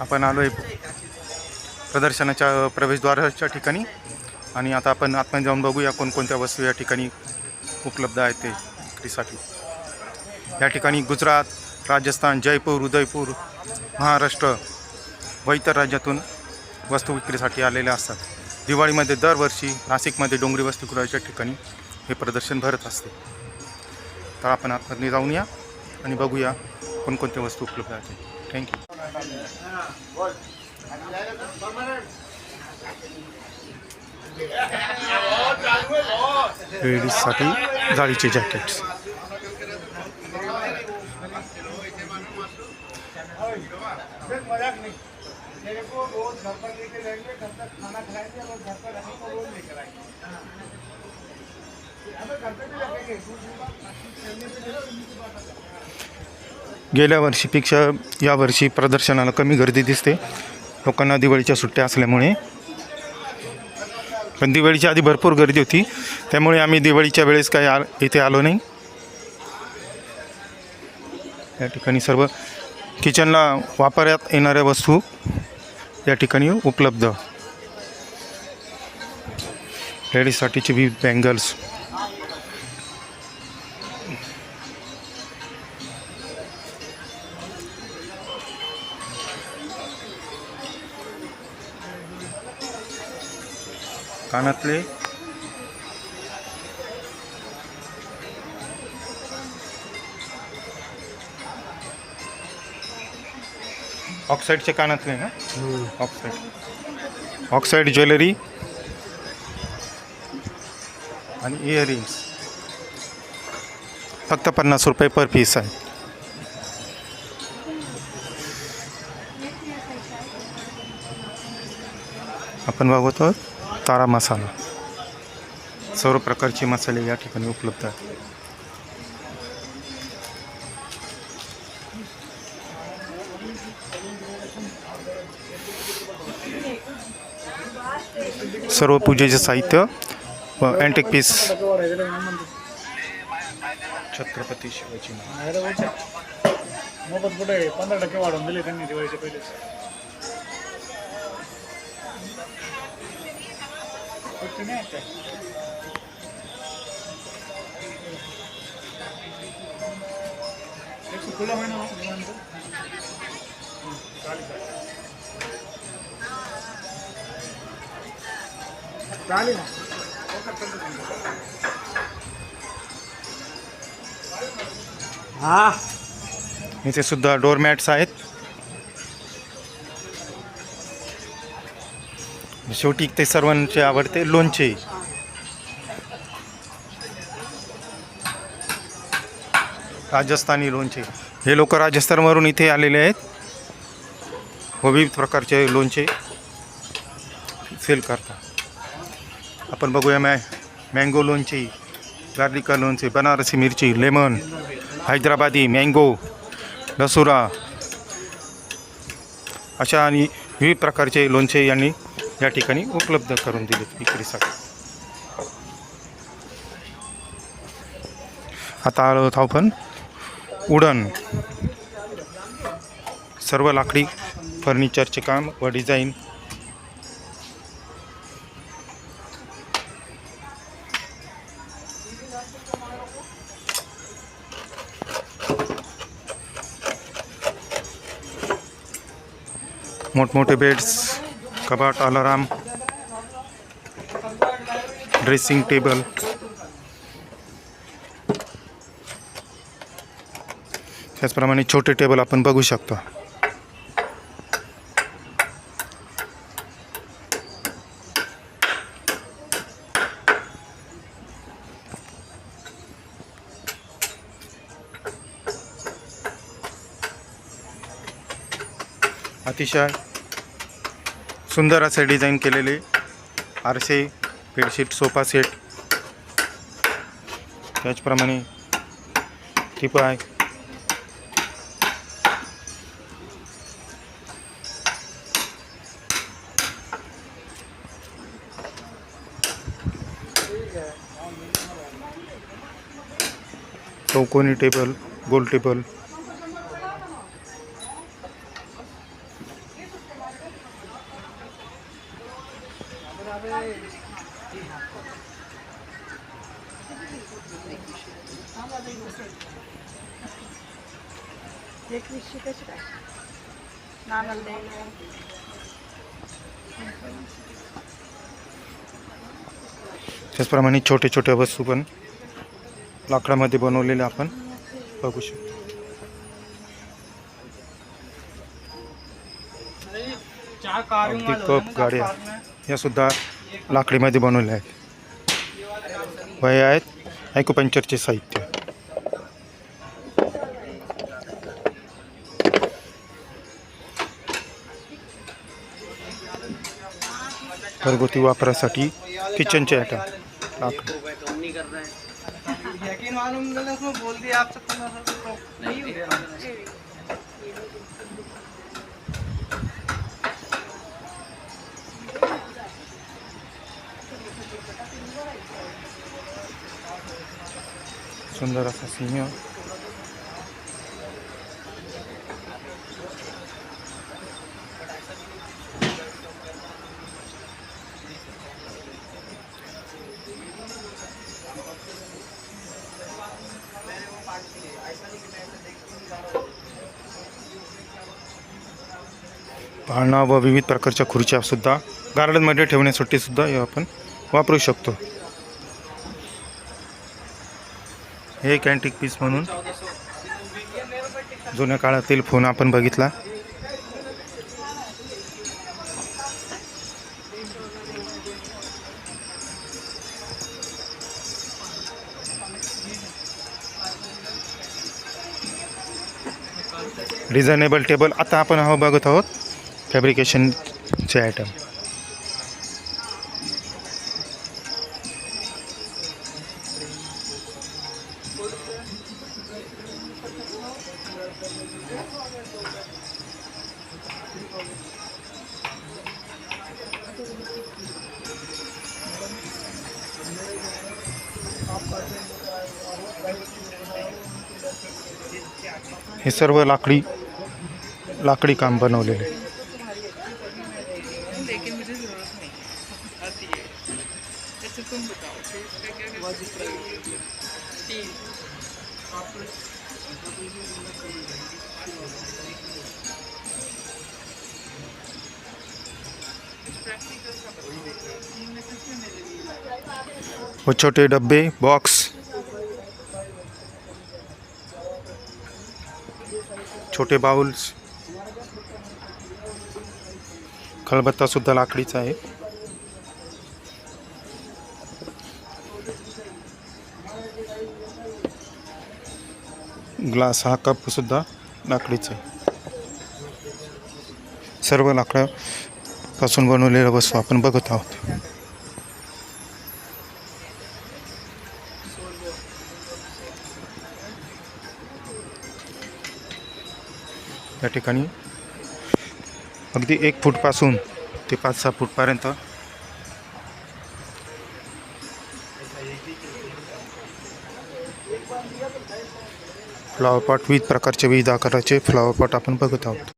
आपण आलो आहे प्रदर्शनाच्या प्रवेशद्वाराच्या ठिकाणी. आणि आता आपण आतमध्ये जाऊन बघूया कोणकोणत्या वस्तू या ठिकाणी उपलब्ध आहेत ते विक्रीसाठी या ठिकाणी गुजरात राजस्थान जयपूर उदयपूर महाराष्ट्र व इतर राज्यातून वस्तू विक्रीसाठी आलेल्या असतात. दिवाळीमध्ये दरवर्षी नाशिकमध्ये डोंगरी वस्तुगृहाच्या ठिकाणी हे प्रदर्शन भरत असते. तर आपण आतमध्ये जाऊन या आणि बघूया कोणकोणत्या वस्तू उपलब्ध आहेत. थँक्यू. लेडीजसाठी जाळीचे जॅकेट्स मेरे को रोज घर पर लेके जाएंगे घर तक खाना खिलाएंगे और घर पर रहने को रोज लेकर आएंगे हमें घर पे भी रखेंगे गेल्या वर्षीपेक्षा यावर्षी प्रदर्शनाला कमी गर्दी दिसते. लोकांना दिवाळीच्या सुट्ट्या असल्यामुळे. पण दिवाळीच्या आधी भरपूर गर्दी होती. त्यामुळे आम्ही दिवाळीच्या वेळेस काही आ इथे आलो नाही. या ठिकाणी सर्व किचनला वापरण्यात येणाऱ्या वस्तू या ठिकाणी उपलब्ध. लेडीजसाठीचे बी बँगल्स. कानातले. ऑक्साईडचे कानातले ना? ऑक्साईड. ऑक्साईड ज्वेलरी आणि इयरिंग्स फक्त पन्नास रुपये पर पीस आहे. आपण बघत आहोत तारा मसाला सर्व प्रकारचे मसाले या ठिकाणी उपलब्ध आहेत. सर्व पूजेचे साहित्य व अँटेक पीस छत्रपती शिवाजी पंधरा टक्के वाढवून दिले त्यांनी दिवाळीच्या पहिले सुट्टी नाही आहे एक सुट्टीला महिना ना हा. इथे सुद्धा डोरमॅट्स आहेत. शेवटी ते सर्वांचे आवडते लोणचे. राजस्थानी लोणचे. हे लोक राजस्थानवरून इथे आलेले आहेत. व विविध प्रकारचे लोणचे सेल करतात. आपण बघूया मॅ मँगो लोणचे गार्लिका लोणचे बनारसी मिरची लेमन हैदराबादी मँगो लसुरा अशा आणि विविध प्रकारचे लोणचे यांनी या ठिकाणी उपलब्ध करून दिले विक्रीसाठी आता आलो आहोत आपण उडण सर्व लाकडी फर्निचरचे काम व डिझाईन. मोठमोठे बेड्स कबाट अलाराम ड्रेसिंग टेबल। त्याचप्रमाणे छोटे टेबल आपण बघू शकतो. अतिशय सुंदर असे डिझाईन केलेले. आरसे बेडशीट सोफा सेट. त्याचप्रमाणे टिपाय. चौकोनी टेबल गोल टेबल. एकवीसशे कशी काय? नानाला त्याचप्रमाणे छोटे छोट्या वस्तू पण लाकडामध्ये बनवलेल्या आपण बघू शकतो. अगदी कप गाड्या या सुद्धा लाकडीमध्ये बनवल्या आहेत. वय आहेत. ॲक्युपंक्चरचे साहित्य. पंद्रह सौ तो नहीं सुंदर असा सिंह. पाळणा व विविध प्रकारच्या खुर्च्यासुद्धा गार्डनमध्ये ठेवण्यासाठी सुद्धा आपण वापरू शकतो. हे एक अँटिक पीस म्हणून जुन्या काळातील फोन आपण बघितला. रिझनेबल टेबल आता आपण हा बघत आहोत. फॅब्रिकेशनचे आयटम हे सर्व लाकडी लाकडी काम बनवलेले. तीन छोटे डब्बे बॉक्स छोटे बाउल्स खलबत्ता सुद्धा लाकडीचा आहे. ग्लास हा कपसुद्धा लाकडीचा आहे. सर्व लाकडापासून बनवलेल्या वस्तू आपण बघत आहोत. या ठिकाणी अगदी एक फूटपासून ते पाच सहा फूटपर्यंत फ्लॉवरपॉट विविध प्रकारचे विविध आकाराचे फ्लॉवरपॉट आपण बघत आहोत.